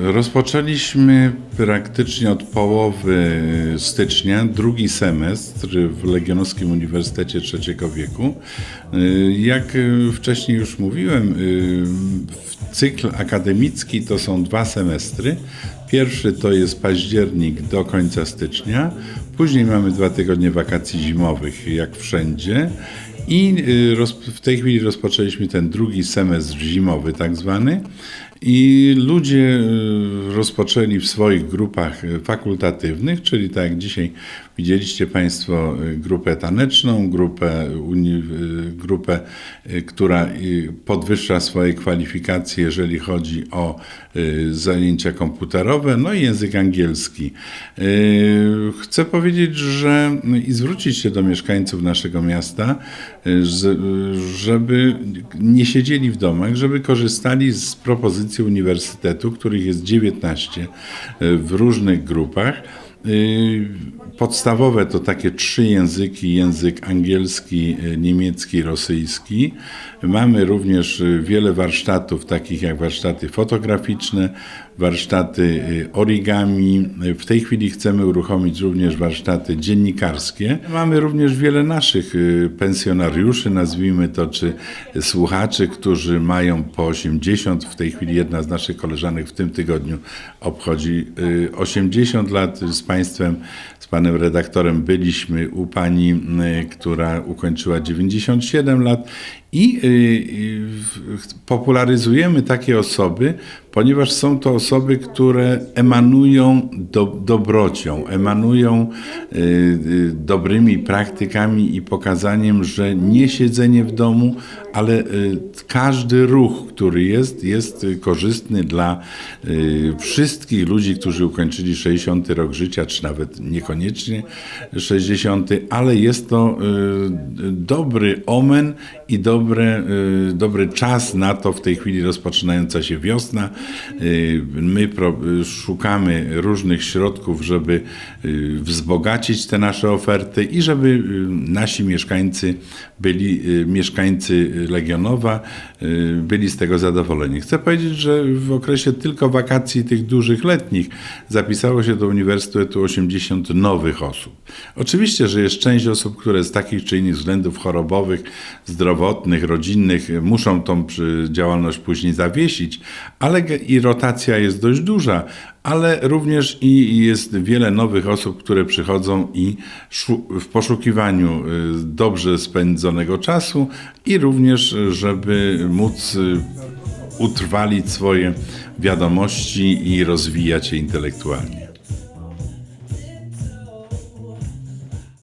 Rozpoczęliśmy praktycznie od połowy stycznia drugi semestr w Legionowskim Uniwersytecie III wieku. Jak wcześniej już mówiłem, cykl akademicki to są dwa semestry. Pierwszy to jest październik do końca stycznia, później mamy dwa tygodnie wakacji zimowych, jak wszędzie. I y, roz, w tej chwili rozpoczęliśmy ten drugi semestr zimowy, tak zwany. I ludzie y, rozpoczęli w swoich grupach y, fakultatywnych, czyli tak jak dzisiaj widzieliście Państwo grupę taneczną, grupę, grupę która podwyższa swoje kwalifikacje, jeżeli chodzi o zajęcia komputerowe, no i język angielski. Chcę powiedzieć, że i zwrócić się do mieszkańców naszego miasta, żeby nie siedzieli w domach, żeby korzystali z propozycji uniwersytetu, których jest 19 y, w różnych grupach. Y, Podstawowe to takie trzy języki: język angielski, y, niemiecki, rosyjski. Mamy również y, wiele warsztatów, takich jak warsztaty fotograficzne, warsztaty origami. W tej chwili chcemy uruchomić również warsztaty dziennikarskie. Mamy również wiele naszych pensjonariuszy, nazwijmy to, czy słuchaczy, którzy mają po 80. W tej chwili jedna z naszych koleżanek w tym tygodniu obchodzi y, 80 lat. Z Państwem, z Panem redaktorem byliśmy u Pani, y, która ukończyła 97 lat i y, y, popularyzujemy takie osoby, ponieważ są to osoby, które emanują do, dobrocią, emanują y, dobrymi praktykami i pokazaniem, że nie siedzenie w domu, ale każdy ruch, który jest, jest korzystny dla wszystkich ludzi, którzy ukończyli 60 rok życia, czy nawet niekoniecznie 60, ale jest to dobry omen i dobre, y, dobry czas na to w tej chwili rozpoczynająca się wiosna. Y, My szukamy różnych środków, żeby y, wzbogacić te nasze oferty i żeby nasi mieszkańcy byli, mieszkańcy Legionowa byli z tego zadowoleni. Chcę powiedzieć, że w okresie tylko wakacji tych dużych letnich zapisało się do Uniwersytetu 80 nowych osób. Oczywiście, że jest część osób, które z takich czy innych względów chorobowych, zdrowotnych, rodzinnych y, muszą tą działalność później zawiesić, ale i rotacja jest dość duża, ale również i jest wiele nowych osób, które przychodzą i w poszukiwaniu y, dobrze spędzonego czasu i również, żeby móc y, utrwalić swoje wiadomości i rozwijać je intelektualnie.